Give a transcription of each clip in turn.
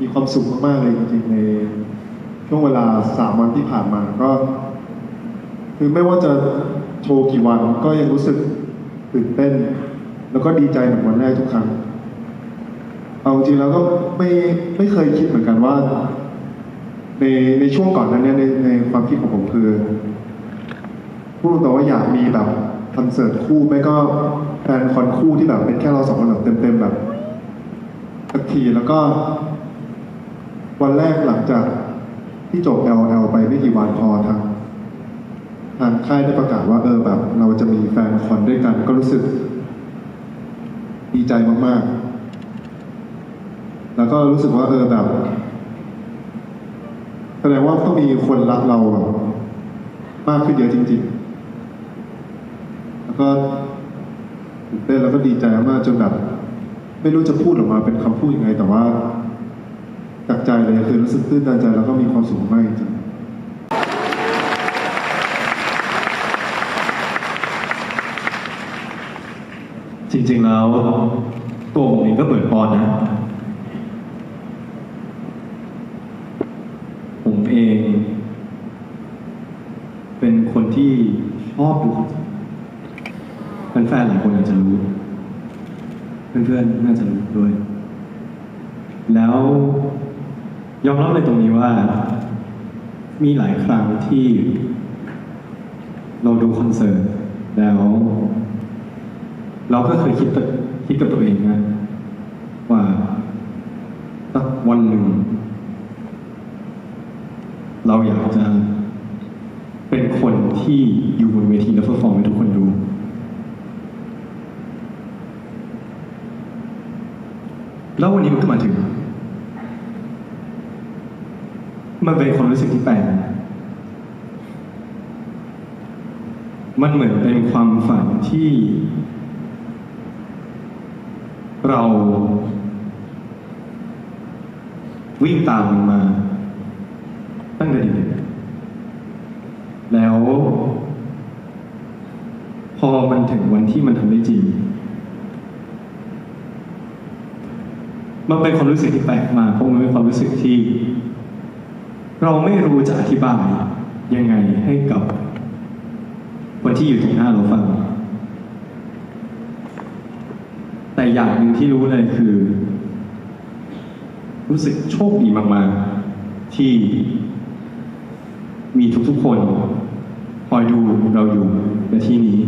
มีความสุขมากๆเลยจริงๆในช่วงเวลาสามวันที่ผ่านมาก็ คือไม่ว่าจะโชว์กี่วันก็ยังรู้สึกตื่นเต้น แล้วก็ดีใจเหมือนวันแรกทุกครั้ง เอาจริงๆแล้วก็ไม่ไม่เคยคิดเหมือนกันว่า ในในช่วงก่อนนั้นเนี่ยในในความคิดของผมคือพูดตรงว่าอยากมีแบบคอนเสิร์ตคู่ไม่ก็แฟนคอนคู่ที่แบบเป็นแค่เราสองคนแบบเต็มๆแบบสักทีแล้วก็ วันแรกหลังจากที่จบ LL ไปไม่กี่วันพอทางทางค่ายได้ประกาศว่าเออแบบ เราจะมีแฟนคอนด้วยกัน ก็รู้สึก ดีใจมากๆ แล้วก็รู้สึกว่าเออแบบแสดงว่าต้องมีคนรักเราแบบมากขึ้นเยอะจริง ๆ แล้วก็ตื่นเต้นแล้วก็ดีใจมากจนแบบ ไม่รู้จะพูดออกมาเป็นคำพูดยังไง แต่ว่า จากใจเลยคือรู้สึกตื้นตันใจแล้วก็มีความสุขมากจริงจริง ๆ แล้วตัวผมเองก็เหมือนปอนนะ ผมเอง เป็นคนที่ชอบดูคอนเสิร์ตแฟนๆหลายคนอาจจะรู้ เพื่อนๆ น่าจะรู้ด้วย แล้ว ยอมรับเลยตรงนี้ว่า มีหลายครั้งที่เราดูคอนเสิร์ตแล้ว เราก็เคยคิดคิดกับตัวเองนะว่าสักวันหนึ่ง เราอยากจะเป็นคนที่อยู่บนเวทีแล้วเพื่อฟอร์มให้ทุกคนดู แล้ววันนี้มันก็มาถึง มันเป็นความรู้สึกที่แปลกมันเหมือนเป็นความฝันที่ เรา วิ่งตามมันมา ตั้งแต่เด็กแล้ว พอมันถึงวันที่มันทำได้จริง มันเป็นความรู้สึกที่แปลกมากเพราะมันเป็นความรู้สึกที่ เราไม่รู้จะอธิบาย ยังไงให้กับคนที่อยู่ตรงหน้าเราฟัง แต่อย่างหนึ่งที่รู้เลยคือ รู้สึกโชคดีมาก ๆ ที่มีทุกๆคนคอยดูเราอยู่ในที่นี้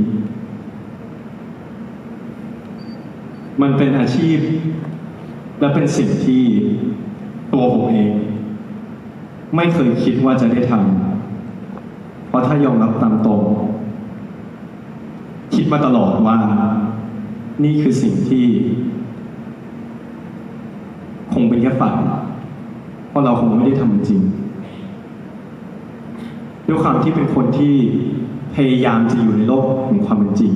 มันเป็นอาชีพและเป็นสิ่งที่ตัวผมเอง ไม่เคยคิดว่าจะได้ทำเพราะถ้ายอมรับตามตรง คิดมาตลอดว่า นี่คือสิ่งที่ คงเป็นแค่ฝัน เพราะเราคงไม่ได้ทำจริงด้วยความที่เป็นคนที่พยายามจะอยู่ในโลกของความเป็นจริง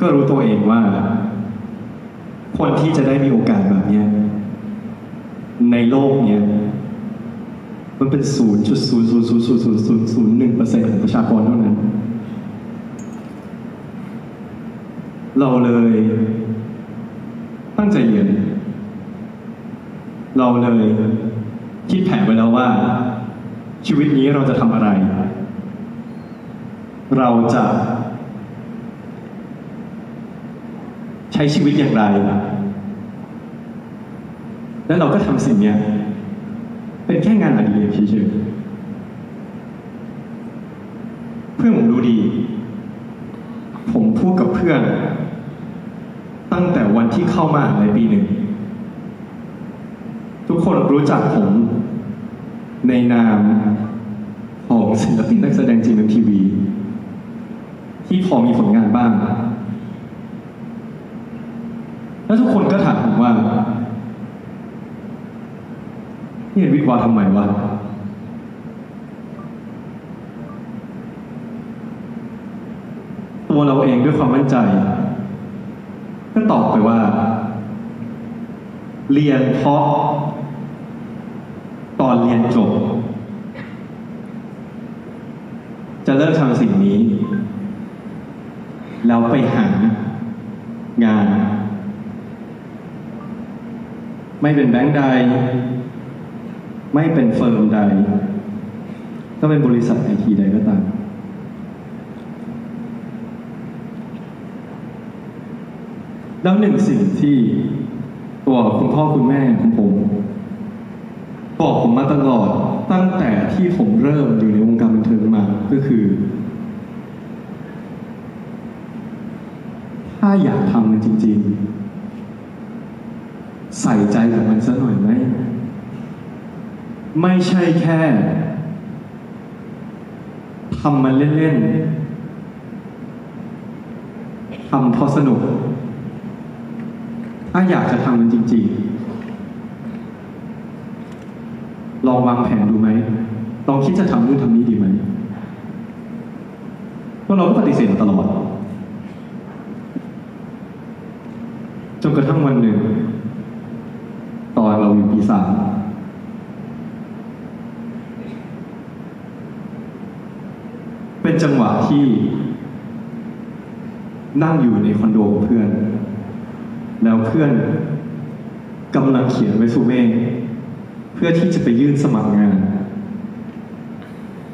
ก็รู้ตัวเองว่า คนที่จะได้มีโอกาสแบบนี้ในโลกเนี้ย มันเป็นศูนย์จุดศูนย์ศูนย์ศูนย์ศูนย์ศูนย์ศูนย์ศูนย์หนึ่งเปอร์เซ็นต์ของประชากรเท่านั้น เราเลย ตั้งใจเรียน เราเลยคิดแผนไว้แล้วว่า ชีวิตนี้เราจะทำอะไร เราจะ ใช้ชีวิตอย่างไร และเราก็ทำสิ่งนี้ เป็นแค่งานอดิเรกเฉยๆเพื่อนผมรู้ดี ผมพูดกับเพื่อน ตั้งแต่วันที่เข้ามาในปีหนึ่ง ทุกคนรู้จักผมในนามของศิลปินนักแสดงจีนทีวี ที่พอมีผลงานบ้างแแล้วทุกคนก็ถามผมว่า นี่เห็นวิทย์วาทำไมวะตัวเราเองด้วยความมั่นใจ ก็ตอบไปว่า เรียนเพราะ ตอนเรียนจบ จะเลิกทำสิ่งนี้ แล้วไปหางาน ไม่เป็นแบงค์ใด ไม่เป็นเฟิร์มใด ก็เป็นบริษัทไอทีใดก็ตาม แล้วหนึ่งสิ่งที่ตัวคุณพ่อคุณแม่ของผม บอกผมมาตลอดตั้งแต่ที่ผมเริ่มอยู่ในวงการบันเทิงมาก็คือ ถ้าอยากทำมันจริง ๆ ใส่ใจกับมันสักหน่อยไหม ไม่ใช่แค่ทำมันเล่นๆทำเพราะสนุก ถ้าอยากจะทำมันจริง ๆ ลองวางแผนดูไหม ลองคิดจะทำนู่นทำนี้ดีไหมเพราะเราก็ปฏิเสธมาตลอด จนกระทั่งวันหนึ่ง ตอนเราอยู่ปีสามเป็น จังหวะที่ นั่งอยู่ในคอนโดกับเพื่อน แล้วเพื่อนกำลังเขียนเรซูเม่เพื่อที่จะไปยื่นสมัครงาน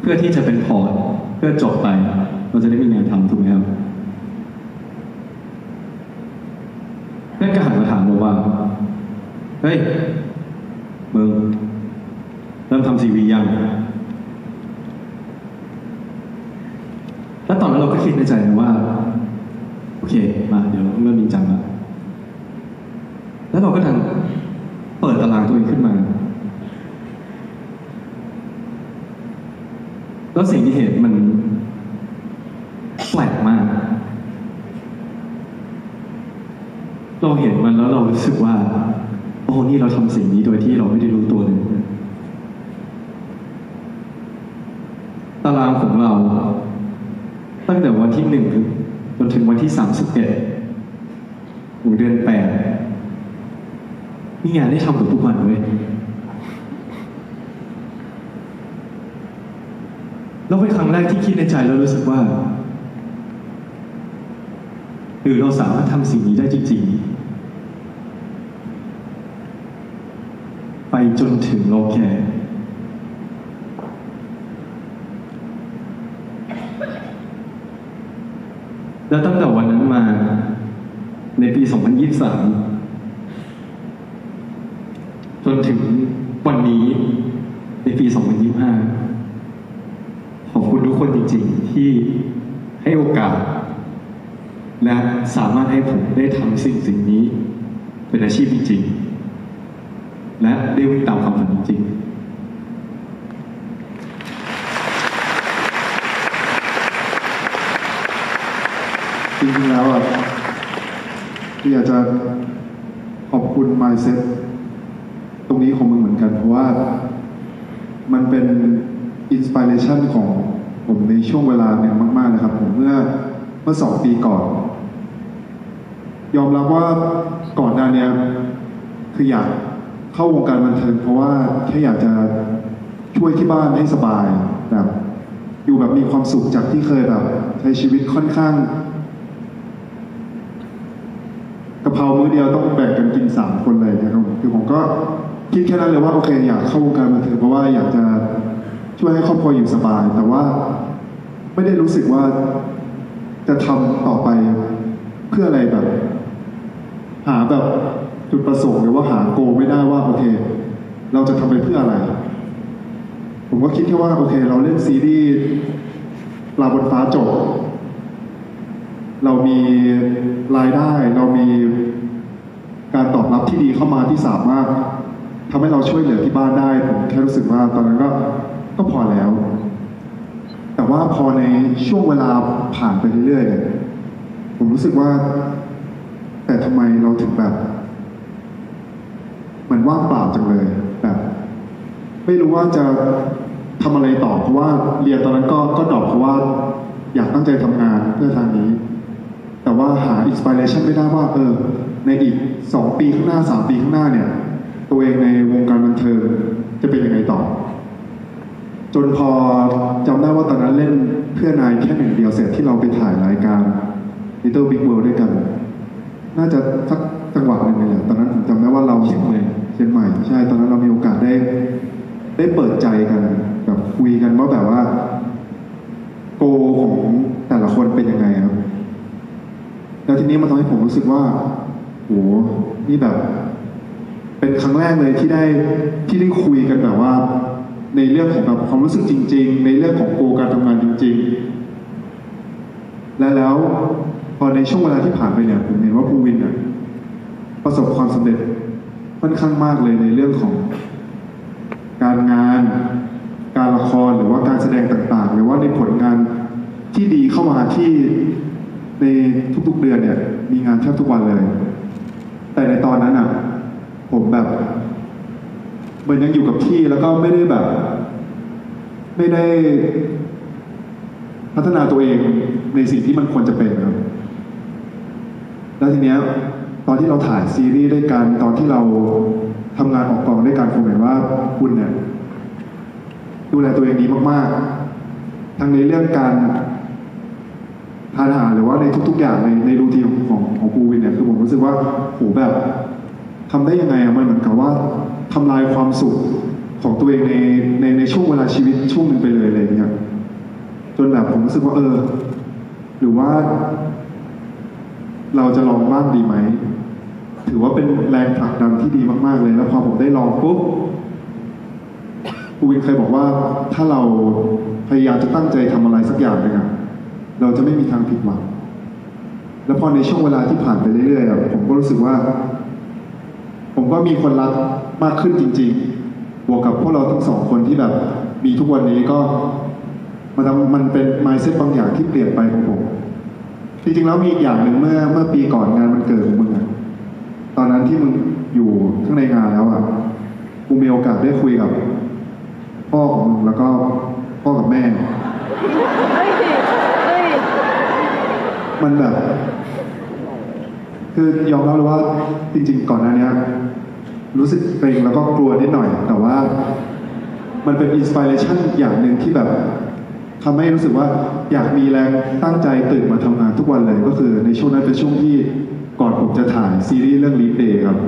เพื่อที่จะเป็นพอร์ตเพื่อจบไป เราจะได้มีงานทำถูกไหมครับเพื่อนก็หันมาถามเราว่า เฮ้ยมึงเริ่มทำซีวียัง แล้วตอนนั้นเรา ก็คิดในใจนะว่า โอเค มาเดี๋ยวเราเริ่มจริงจังล้วแล้วเราก็ดันเปิดตารางตัวเองขึ้นมา แล้วสิ่งที่เห็นมันแปลกมาก เราเห็นมันแล้วเรารู้สึกว่า โอ้นี่เราทำสิ่งนี้โดยที่เราไม่ได้รู้ตัวเลย ตารางของเรา ตั้งแต่วันที่หนึ่งจนถึงวัน ที่สามสิบเอ็ดของเดือนแปดมีงานได้ทำกับทุกวันเว้ยแล้วเป็นครั้งแรกที่คิดในใจแล้วรู้สึกว่า หรือเราสามารถทำสิ่งนี้ได้จริง ๆ ไปจนถึงโลแกแล้วตั้งแต่วันนั้นมา ในปี 2023จนถึงวันนี้ในปี 2025 ขอบคุณทุกคนจริง ๆ ที่ให้โอกาส และสามารถให้ผมได้ทำสิ่งสิ่งนี้ เป็นอาชีพจริง ๆ และได้วิ่งตามความฝันจริงจริงๆแล้วอะ ที่อยากจะขอบคุณ mindset ตรงนี้ของมึงเหมือนกัน เพราะว่ามันเป็นอินสปิเรชันของผมในช่วงเวลาหนึ่งมาก ๆ นะครับ ผมเมื่อเมื่อสองปีก่อน ยอมรับว่าก่อนหน้านี้คืออยากเข้าวงการบันเทิงเพราะว่าแค่อยากจะช่วยที่บ้านให้สบายแบบอยู่แบบมีความสุขจากที่เคยแบบใช้ชีวิตค่อนข้าง กะ เพรามื้อเดียวต้องแบ่งกันกินสามคนเลยนะครับคือผมก็คิดแค่นั้นเลยว่าโอเคอยากเข้าวงการบันเทิงเพราะว่าอยากจะช่วยให้ครอบครัวอยู่สบาย แต่ว่าไม่ได้รู้สึกว่าจะทำต่อไปเพื่ออะไรแบบ หาแบบจุดประสงค์หรือว่าหาโกไม่ได้ว่าโอเค เราจะทำไปเพื่ออะไร ผมก็คิดแค่ว่าโอเค เราเล่นซีรีส์ลาบนฟ้าจบ เรามีรายได้ เรามีการตอบรับที่ดีเข้ามาที่สามารถทำให้เราช่วยเหลือที่บ้านได้ผมแค่รู้สึกว่าตอนนั้นก็ก็พอแล้ว แต่ว่าพอในช่วงเวลาผ่านไปเรื่อยๆเนี่ยผมรู้สึกว่า แต่ทำไมเราถึงแบบ มันว่างเปล่าจังเลยแบบไม่รู้ว่าจะทำอะไรต่อเพราะว่าเรียนตอนนั้นก็ก็ดรอปเพราะว่าอยากตั้งใจทำงานเพื่อทางนี้ แต่ว่าหาอินสปิเรชันไม่ได้ว่าเออในอีกสองปีข้างหน้าสามปีข้างหน้าเนี่ย ตัวเองในวงการบันเทิงจะเป็นยังไงต่อ จนพอจำได้ว่าตอนนั้นเล่นเพื่อนนายแค่หนึ่งเดียวเสร็จที่เราไปถ่ายรายการ Little Big World ด้วยกัน น่าจะสักจังหวะหนึ่งเลยแหละตอนนั้นผมจำได้ว่าเราเชียงใหม่เชียงใหม่ใช่ตอนนั้นเรามีโอกาสได้ ได้เปิดใจกันแบบคุยกันว่าแบบว่าโกของแต่ละคนเป็นยังไงครับ แล้วทีนี้มันทำให้ผมรู้สึกว่าโหนี่แบบ เป็นครั้งแรกเลยที่ได้ที่ได้คุยกันแบบว่า ในเรื่องของแบบความรู้สึกจริง ๆ ในเรื่องของโกการทำงานจริง ๆ และแล้วพอในช่วงเวลาที่ผ่านไปเนี่ยผมเห็นว่าภูวินอะประสบความสำเร็จค่อนข้างมากเลยในเรื่องของการงาน การละครหรือว่าการแสดงต่างๆ หรือว่าในผลงานที่ดีเข้ามาที่ ในทุกๆเดือนเนี่ยมีงานแทบทุกวันเลย แต่ในตอนนั้นอะ ผมแบบเหมือนยังอยู่กับที่แล้วก็ไม่ได้แบบ ไม่ได้พัฒนาตัวเองในสิ่งที่มันควรจะเป็นครับ แล้วทีเนี้ยตอนที่เราถ่ายซีรีส์ด้วยกันตอนที่เราทำงานออกกองด้วยกันผมเห็นว่าคุณเนี่ยดูแลตัวเองดีมากๆ ทั้งในเรื่องการ ทานอาหารหรือว่าในทุก ๆ อย่างในในรูทีนของของของภูวินเนี่ยคือผมรู้สึกว่าโหแบบทำได้ยังไงอะมันเหมือนกับว่าทำลายความสุขของตัวเองในในในช่วงเวลาชีวิตช่วงหนึ่งไปเลยอะไรอย่างเงี้ยจนแบบผมรู้สึกว่าเออ หรือว่า เราจะลองบ้างดีไหม ถือว่าเป็นแรงผลักดันที่ดีมาก ๆ เลย แล้วพอผมได้ลองปุ๊บภูวินเคยบอกว่าถ้าเราพยายามจะตั้งใจทำอะไรสักอย่างหนึ่งอะ เราจะไม่มีทางผิดหวัง แล้วพอในช่วงเวลาที่ผ่านไปเรื่อยๆผมก็รู้สึกว่า ผมก็มีคนรักมากขึ้นจริง ๆ บวกกับพวกเราทั้งสองคนที่แบบ มีทุกวันนี้ก็มันมันเป็น mindset บางอย่างที่เปลี่ยนไปของผม จริงๆแล้วมีอีกอย่างหนึ่งเมื่อเมื่อปีก่อนงานมันเกิดของมึงอะตอนนั้นที่มึงอยู่ข้างในงานแล้วอะกูมีโอกาสได้คุยกับ พ่อของมึงแล้วก็พ่อกับแม่ มันแบบ คือยอมรับเลยว่าจริง ๆ ก่อนหน้านี้รู้สึกเกรงแล้วก็กลัวนิดหน่อย แต่ว่า มันเป็นอินสปิเรชันอย่างหนึ่งที่แบบทำให้รู้สึกว่าอยากมีแรงตั้งใจตื่นมาทำงานทุกวันเลย ก็คือในช่วงนั้นเป็นช่วงที่ก่อนผมจะถ่ายซีรีส์เรื่องลีดเดย์ครับ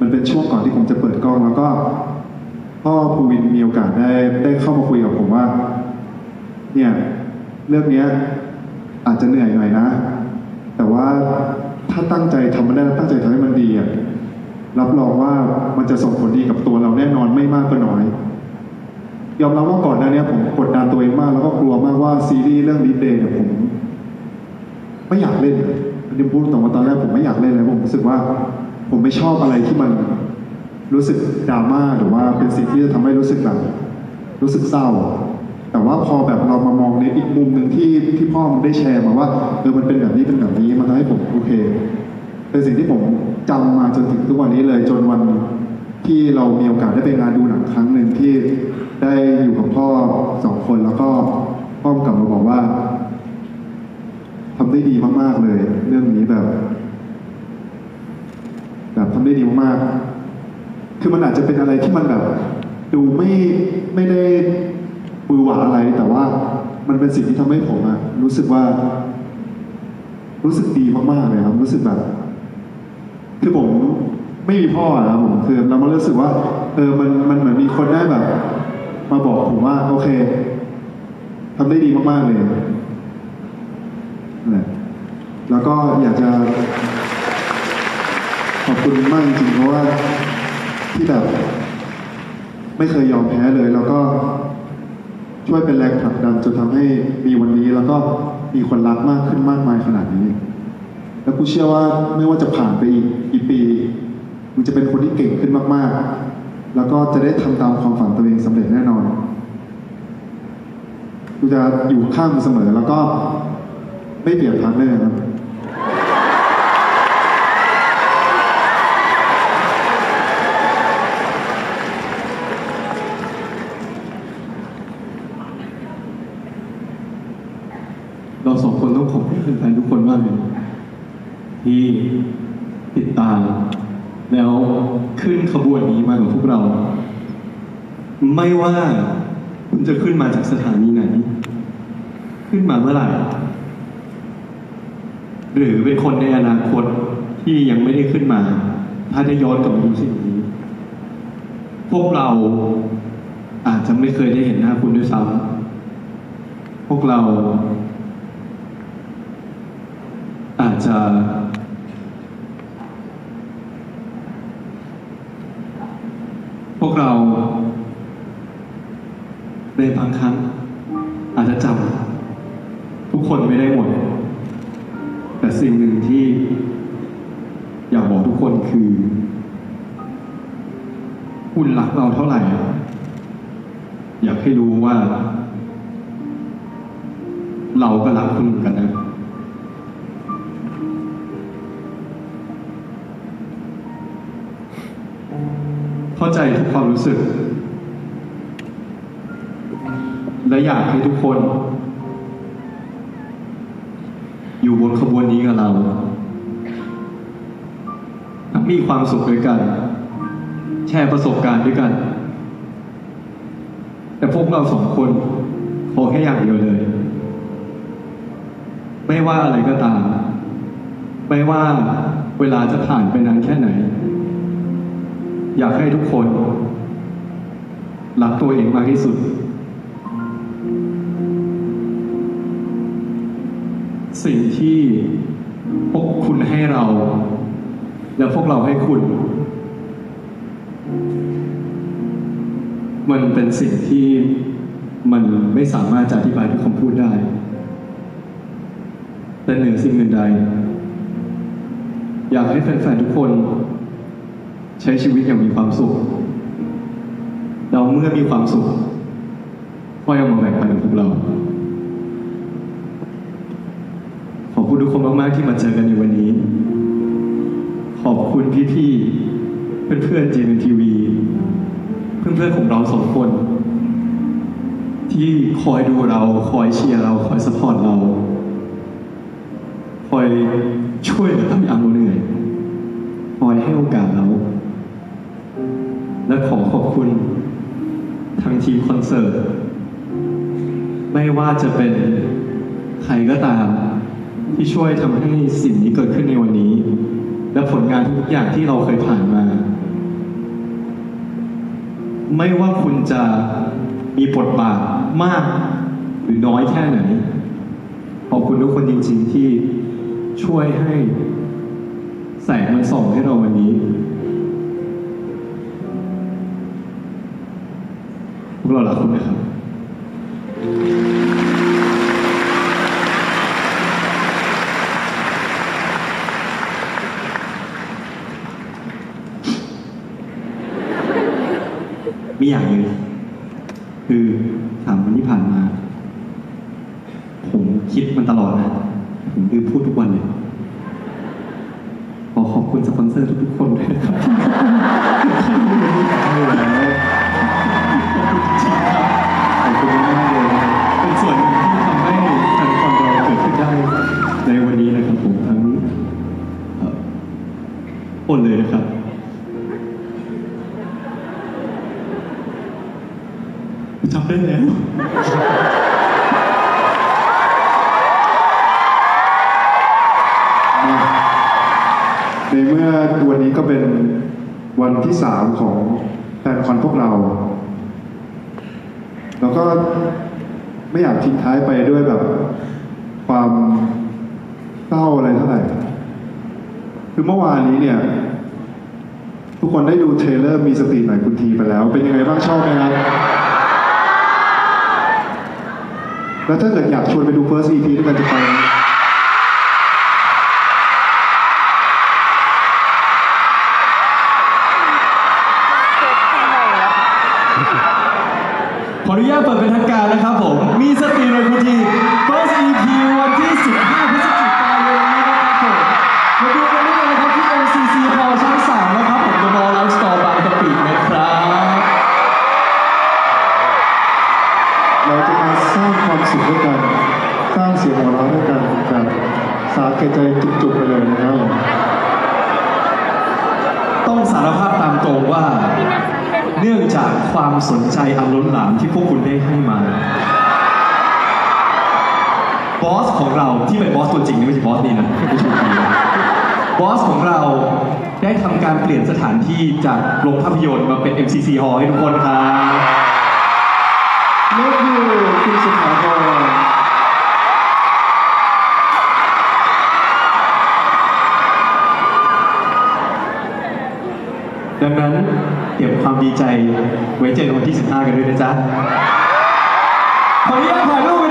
มันเป็นช่วงก่อนที่ผมจะเปิดกล้องแล้วก็พ่อภูวินมีโอกาสได้ได้เข้ามาคุยกับผมว่า เนี่ย เรื่องเนี้ย อาจจะเหนื่อยหน่อยนะ แต่ว่าถ้าตั้งใจทำมันได้แล้วตั้งใจทำให้มันดีอะรับรองว่ามันจะส่งผลดีกับตัวเราแน่นอนไม่มากก็น้อย ยอมรับว่าก่อนหน้าเนี้ยผมกดดันตัวเองมากแล้วก็กลัวมากว่าซีรีส์เรื่องลิเดย์เนี่ยผม ไม่อยากเล่นอันนี้พูดตรงว่าตอนแรกผมไม่อยากเล่นเลยผมรู้สึกว่า ผมไม่ชอบอะไรที่มันรู้สึกดราม่าหรือว่าเป็นสิ่งที่จะทำให้รู้สึกแบบรู้สึกเศร้า แต่ว่าพอแบบเรามามองในอีกมุมหนึ่งที่ที่พ่อมันได้แชร์มาว่าเออมันเป็นแบบนี้เป็นแบบนี้มันทำให้ผมโอเค เป็นสิ่งที่ผมจำมาจนถึงทุกวันนี้เลยจนวันที่เรามีโอกาสได้ไปงานดูหนังครั้งหนึ่งที่ได้อยู่กับพ่อสองคนแล้วก็พ่อกลับมาบอกว่าทำได้ดีมากๆเลย เรื่องนี้แบบ แบบทำได้ดีมากๆคือมันอาจจะเป็นอะไรที่มันแบบ ดูไม่ไม่ได้ บือหวาอะไร แต่ว่ามันเป็นสิ่งที่ทำให้ผมอะรู้สึกว่า รู้สึกดีมากๆเลยครับ รู้สึกแบบ คือผมไม่มีพ่ออะครับผมคือเรามารู้สึกว่า เออมันมันเหมือนมีคนได้แบบ มาบอกผมว่า โอเคทำได้ดีมากๆเลยนั่นแหละแล้วก็อยากจะขอบคุณมากจริงๆเพราะว่าที่แบบ ไม่เคยยอมแพ้เลย แล้วก็ ช่วยเป็นแรงผลักดันจนทำให้มีวันนี้แล้วก็มีคนรักมากขึ้นมากมายขนาดนี้ แล้วกูเชื่อว่าไม่ว่าจะผ่านไปอีกกี่ปีมึงจะเป็นคนที่เก่งขึ้นมากๆ แล้วก็จะได้ทำตามความฝันตัวเองสำเร็จแน่นอนกูจะอยู่ข้างมึงเสมอแล้วก็ไม่เปลี่ยนพาร์ทเนอร์ครับ ที่ติดตาม แล้วขึ้นขบวนนี้มากับพวกเรา ไม่ว่าคุณจะขึ้นมาจากสถานีไหน ขึ้นมาเมื่อไหร่ หรือเป็นคนในอนาคตที่ยังไม่ได้ขึ้นมา ถ้าได้ย้อนกลับมาดูสิ่งนี้ พวกเราอาจจะไม่เคยได้เห็นหน้าคุณด้วยซ้ำพวกเรา อาจจะ พวกเรา ในบางครั้ง อาจจะจำทุกคนไม่ได้หมด แต่สิ่งหนึ่งที่ อยากบอกทุกคนคือ คุณรักเราเท่าไหร่ อยากให้รู้ว่า เราก็รักคุณเหมือนกันนะเข้าใจทุกความรู้สึก และอยากให้ทุกคน อยู่บนขบวนนี้กับเรา มีความสุขด้วยกัน แชร์ประสบการณ์ด้วยกัน แต่พวกเราสองคนขอแค่อย่างเดียวเลย ไม่ว่าอะไรก็ตาม ไม่ว่าเวลาจะผ่านไปนานแค่ไหน อยากให้ทุกคนรักตัวเองมากที่สุด สิ่งที่พวกคุณให้เรา และพวกเราให้คุณ มันเป็นสิ่งที่มันไม่สามารถจะอธิบายด้วยคำพูดได้ แต่เหนือสิ่งอื่นใด อยากให้แฟนๆทุกคน ใช้ชีวิตอย่างมีความสุข เราเมื่อมีความสุขก็ยังมาแบ่งปันกับพวกเรา ขอบคุณ ทุกคนมากๆที่มาเจอกันในวันนี้ ขอบคุณพี่ๆเพื่อนๆ JNTV เพื่อนๆของเราสองคน ที่คอยดูเราคอยเชียร์เราคอยสปอร์ตเรา คอยช่วยเหลือทำยามเราเหนื่อยคอยให้โอกาสเรา และขอขอบคุณทางทีมคอนเสิร์ต ไม่ว่าจะเป็นใครก็ตาม ที่ช่วยทำให้สิ่งนี้เกิดขึ้นในวันนี้ และผลงานทุกอย่างที่เราเคยผ่านมา ไม่ว่าคุณจะมีบทบาทมากหรือน้อยแค่ไหน ขอบคุณทุกคนจริง ๆ ที่ช่วยให้แสงมันส่องให้เราวันนี้พวกเรารักคุณนะครับ ที่สามของแฟนคอนพวกเรา แล้วก็ไม่อยากทิ้งท้ายไปด้วยแบบ ความเศร้าอะไรเท่าไหร่ คือเมื่อวานนี้เนี่ย ทุกคนได้ดูเทเลอร์มีสติหน่อยคุณทีไปแล้ว เป็นยังไงบ้างชอบไหมครับแล้วถ้าเกิดอยากชวนไปดู First EP ด้วยกันจะไปไหม แก่ใจจุกๆไปเลยนะครับต้องสารภาพตามตรงว่า เนื่องจากความสนใจอันล้นหลามที่พวกคุณได้ให้มาบอสของเราที่เป็นบอสตัวจริงนี่ไม่ใช่บอสนี่นะบอสของเราได้ทำการเปลี่ยนสถานที่จากโรงภาพยนตร์มาเป็น MCC Hall ให้ทุกคนครับ ดีใจไว้เจอกันวันที่ 15 กันด้วยนะจ๊ะ ขออนุญาตถ่ายรูป